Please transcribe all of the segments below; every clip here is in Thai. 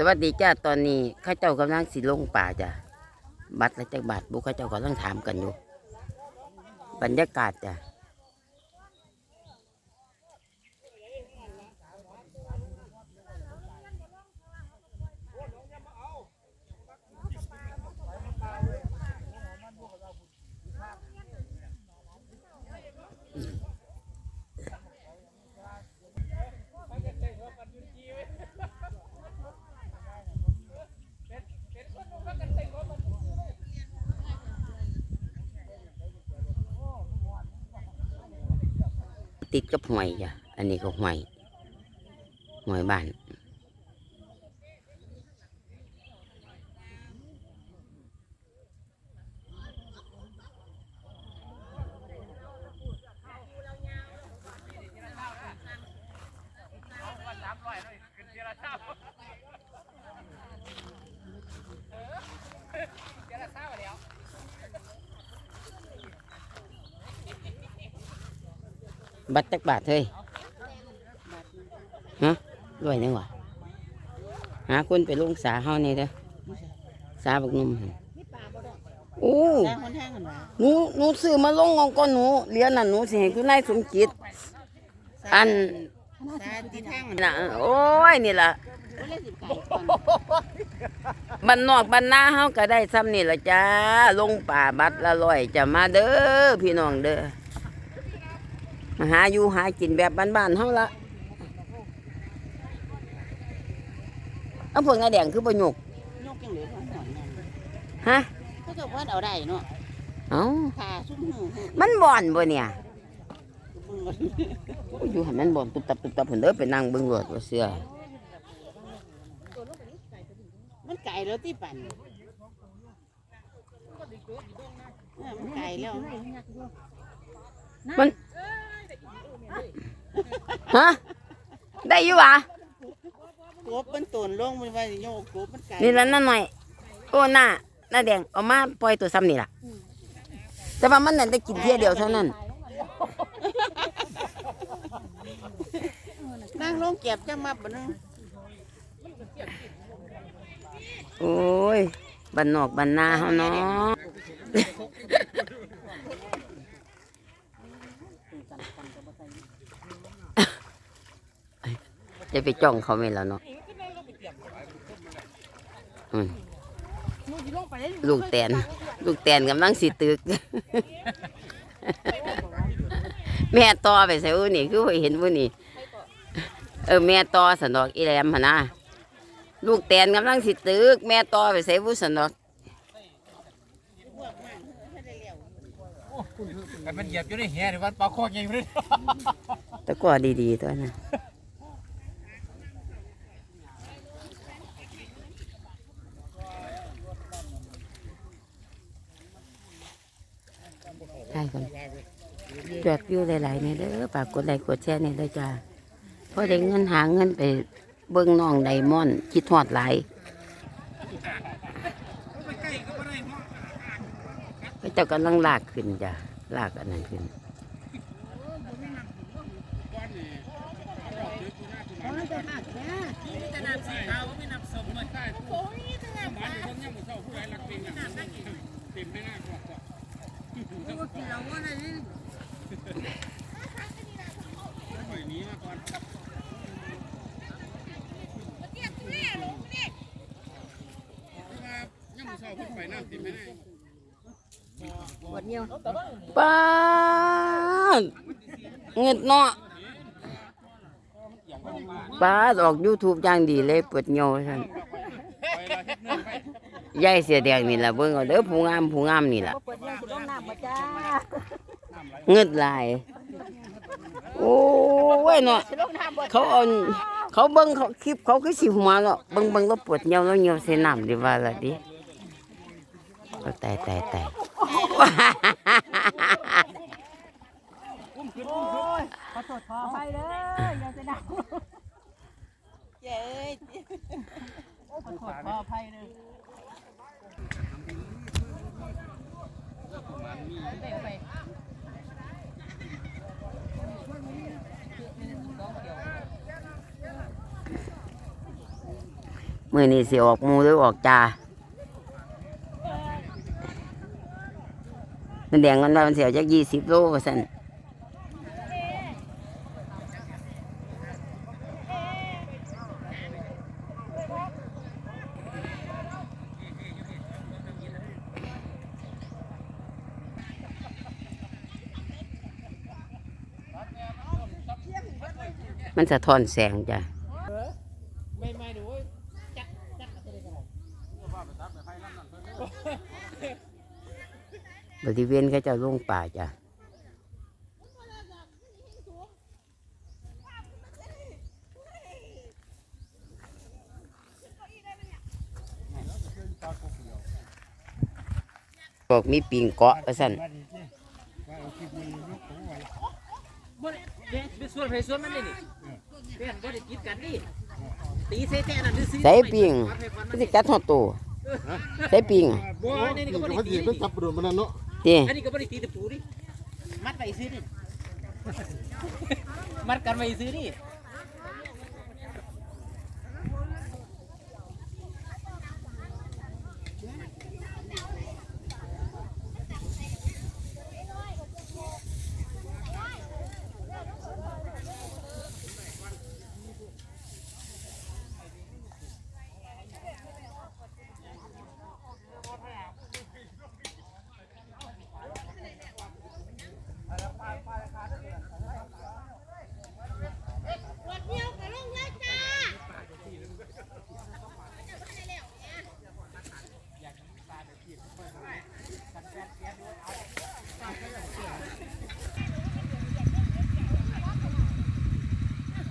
สวัสดีจ้าตอนนี้ข้าเจ้ากำลังสิลงป่าจ้ะบัตรและจักบัตรบุข้าเจ้ากำลังถามกันอยู่ บรรยากาศจ้ะ ติดกับห่วยจ้ะอันนี้ก็ห่วยห่วยบ้าน จักบาทเฮ้ยฮะด้วยนึงวะหาคนไปลงสาเฮานี่เด้อสาบักนุ่มโอ้แต่คนแห้งกันว่าหนูหนูซื้อมาลงของก้อนหนูเหรียญน่ะหนูสิให้คุณนายสมจิตอันน่ะโอ้ยนี่ล่ะบ้านนอกบ้านนาเฮาก็ได้ซ้ำนี่ล่ะจ้าลงป่าบัตรละร้อยจะมาเด้อพี่น้องเด้อ มาหาอยู่หากินแบบบ้านๆเฮาละเอาพวกงาแดงคือบ่หยกนกจังเหลือหัวหอนนั่นฮะเขาจะว่าเอาได้เนาะเอ้าขาซุ่มหูหูมันบ่อนบ่เนี่ยบึ้งเลยโอ้ยอยู่หันมันบ่อนตุบตับตุบตับเพิ่นเด้อไปนั่งเบิ่งรถว่าเสื้อมันไก่แล้วที่ปั่นเออมันไก่แล้วมัน ฮะได้อยู่หวะกบมันตนลงมันว่าโยกกบมันไก่นี่ละนั่นหน่อยโอ้หน้าหน้าแดงเอามาปล่อยตัวซ้ำนี่ล่ะ แต่ว่ามันนั่นได้กินเที่ยเดียวเท่านั้นนั่งลงเก็บจังมาบ่นึงโอ้ยบ้านนอกบ้านนาเฮาเนาะ จะไปจ้องเขาไหมล่ะเนาะอืมลูกแตน ลูกแตนกำลังสิตึก แม่ต่อไปใส่อุ้นี่คือบ่เห็นอุ้นี่เออแม่ต่อสนอกอีแหลมหนนะลูกแตนกำลังสิตึก แม่ต่อไปใส่วุ้สนอกแต่มันเหยียบอยู่ในแหนี่วันปลาคอใหญ่เลยตะกร้อดีๆตัวนั้น กันจอดวิวหลายๆเนี่ยเด้อฝากกดไลค์กดแชร์เนี่ยเลยจ้าพอได้เงินหาเงินไปเบิ้งน้องไดมอนคิดทอดหลายพระเจ้ากำลังลากขึ้นจ้ะลากอันนั้นขึ้น ป้าดเงิดเนาะป้าออก YouTube อย่างดีเลยเปิดเงาท่านยายเสียแดงนี่ล่ะเบิ่งเอาเด้อผู้งามผู้งามนี่ล่ะเปิดเหี่ยวสิลงน้ำบ่จ้าเงิดลายโอ้ยเนาะเขาเอาเขาเบิ่งเขาคลิปเขาคือสิหัวเนาะเบิ่งเบิ่งแล้วปวดเหี่ยวแล้วเหี่ยวใส่น้ำดีว่าล่ะดิเอาตายตายตาย ขอโทษขออภัยเด้ออย่าจะดังเย้ยขอโทษขออภัยเด้อไปมือนี้สิออกมูหรือออกจา มันแดงกันว่ามันเสียวจากยี่สิบโลว่าสันมันสะท้อนแสงจ้ะ ไม่ไม่ดูจักจัก บริเวณเขาเจะลงป่าจ้ะบอกมีปิงเกาะประสันบ่ได้ไปส่วนไปส่วนมันนี่นี่เพื่อนบ่ได้กินกันนี่ตีใส่แต่นั่นซื้อใส่ปิงมันสิกัดหอดตัวใส่ปิงอะบ่นี่นี่ก็บ่ได้เขาตีดีไปจับโดนมันนั่นเนาะ เต้อันนี้ก็บ่ได้ตีตะปูดิมัดไปซื้อนี่มัดกันไปซื้อ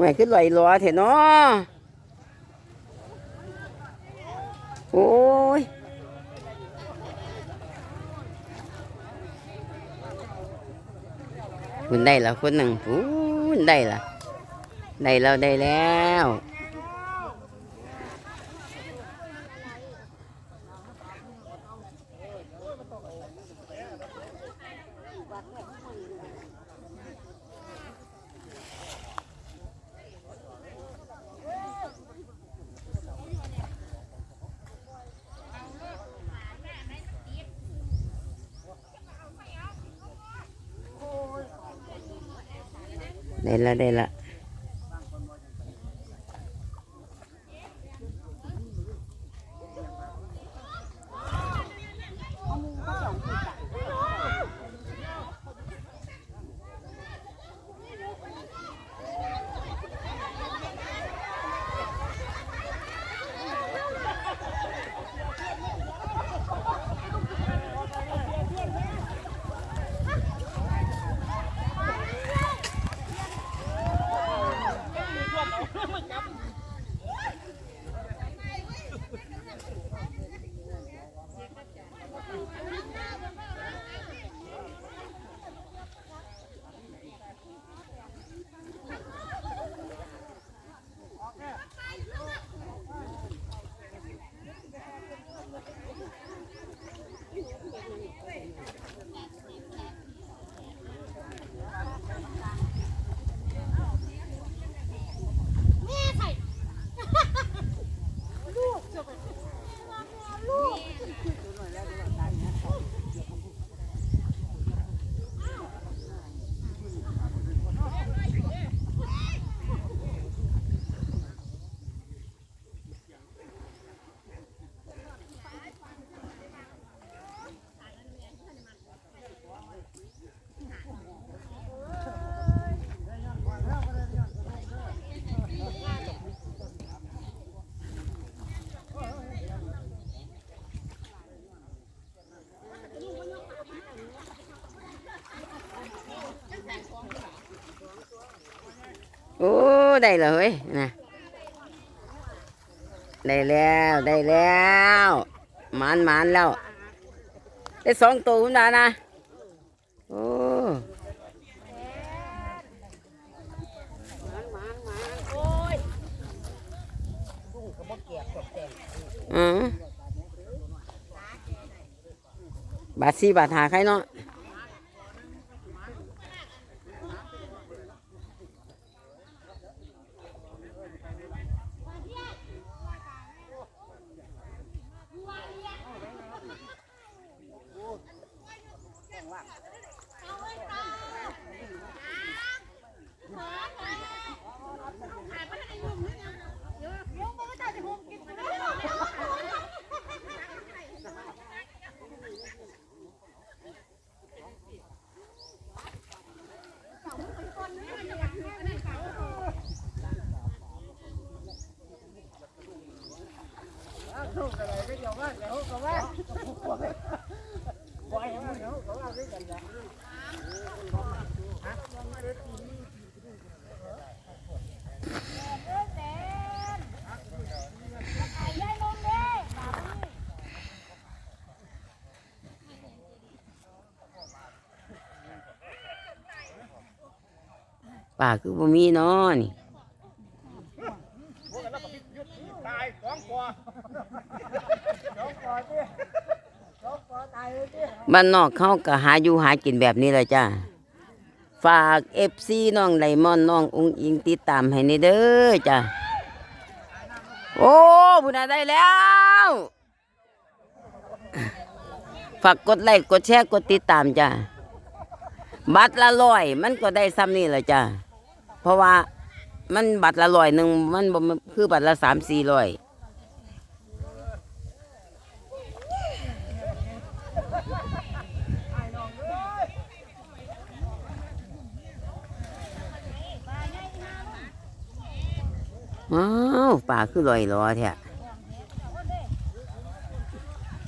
แหวขึ้นไหลอยล้อเถอะเนาะโอ้ยคุณได้แล้วคนหนึ่งคุณได้ละได้แล้วได้แล้ว ได้ละได้ละ โอ้ได้เลยเฮ้ยนะได้แล้วได้แล้วหมานหมานแล้ว ได้สองตัวคุณดานะโอ้อืมบาทสี่บาทหาใครเนาะ ว่า ป่าคือบ่มีเนาะนี่บ้านนอกเขาก็หาอยู่หากินแบบนี้แหละจ้าฝากเอฟซีน้องไดมอนน้ององอิงติดตามให้ในเด้อจ้าโอ้บุญนาได้แล้ว ฝากกดไลค์กดแชร์กดติดตามจ้าบัตรละร้อยมันก็ได้ซ้ำนี่แหละจ้า เพราะว่ามันบัตรละร้อยหนึ่งมันบ่คือบัตรละสามสี่ร้อยอ้าวป่าคือลอยล้อแท้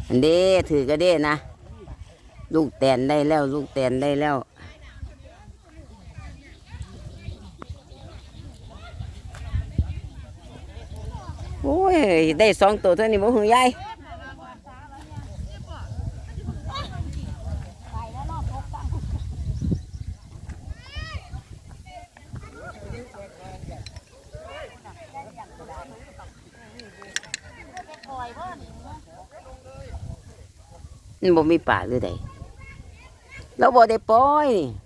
อันเด้ถือก็เด้นะ ลูกแตนได้แล้ว ลูกแตนได้แล้ว โอ้ยได้สองตัวเท่านี้บ่หือยายมันบ่มีป่าหรือใดเราบ่ได้ปล่อยนี่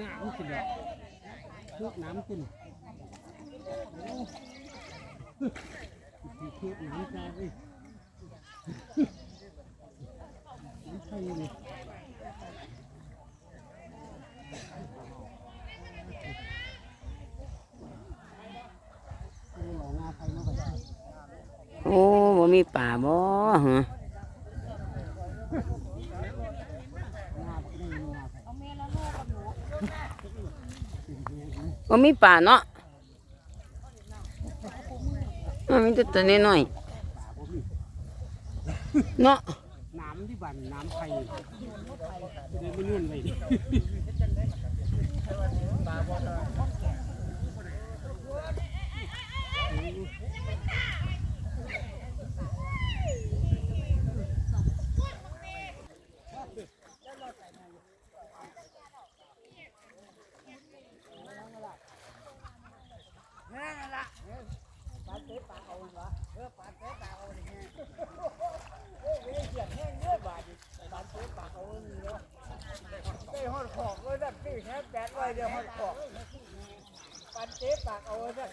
น้ำขึ้นแล้วทุกน้ำขึ้นทุกน้ำใจเอ้ยน้ำใช่เลยโอ้บ่มีป่าบ่ฮะ ว่ามีป่าเนาะมันมีแต่ตัวน้อยๆเนาะ น้ำที่บ้านน้ำไทยเดินไม่นุ่นเลย ได้หอดของเลยแบบนี้แค่แดดไว้เดียวหอดของปันเจ๊ปากเอาไว้แบบ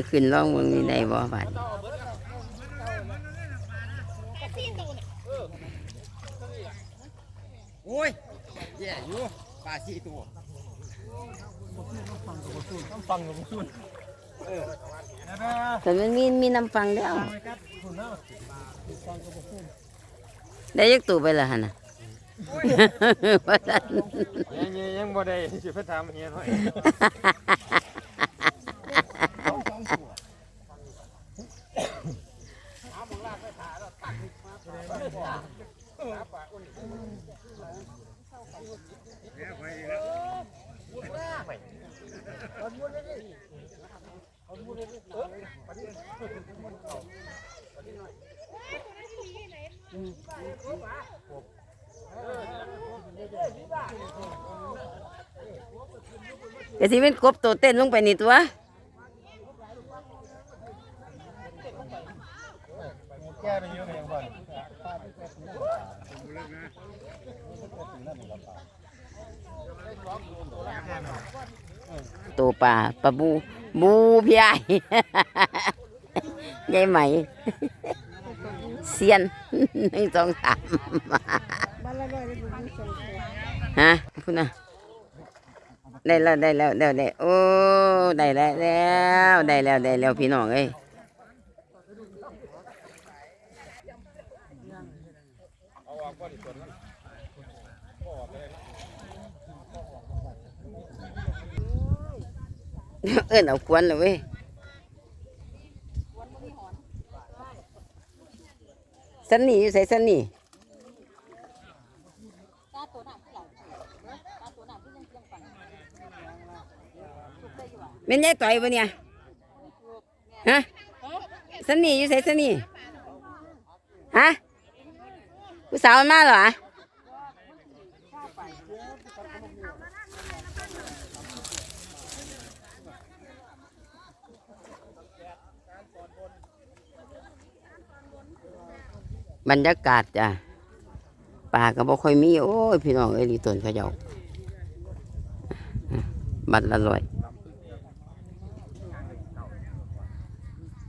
เอาขึ้นร้องเมืองนี้ได้บ่บาดโอ้ยแย่อยู่ปลาสี่ตัวต้องฟังกับคุณเออนะนะแต่มันมีมีน้ำฟังแล้วครับคุณเนาะได้ยักตู่ไปละหั่นน่ะว่าซั่นยังยังบ่ได้สิไปถามเฮียหน่อย ก็สิเป็นกบตัวเต้นลงไปนี่ตัว แก้ไปเยอะไปยังบ่น ตัวปลาปลาบู บูพี่ไอ้ไงไหม เซียนหนึ่งสองสามฮะพูดนะได้แล้วได้แล้วได้แล้วโอ้ได้แล้วแล้วได้แล้วได้แล้วพี่น้องเอ้ย เอิ้นเอาควนเลยเว้ยสันนี่อยู่ใส่สันนี่เม่นยายต่อยปะเนี่ยฮะสันนี่อยู่ใส่สันนี่ฮะผู้สาวมันมาเหรอ บรรยากาศจ้ะป่าก็บ่ค่อยมี โอ้ย พี่น้องเอ้ยลีตนเขาเจ้าบัตรละร้อย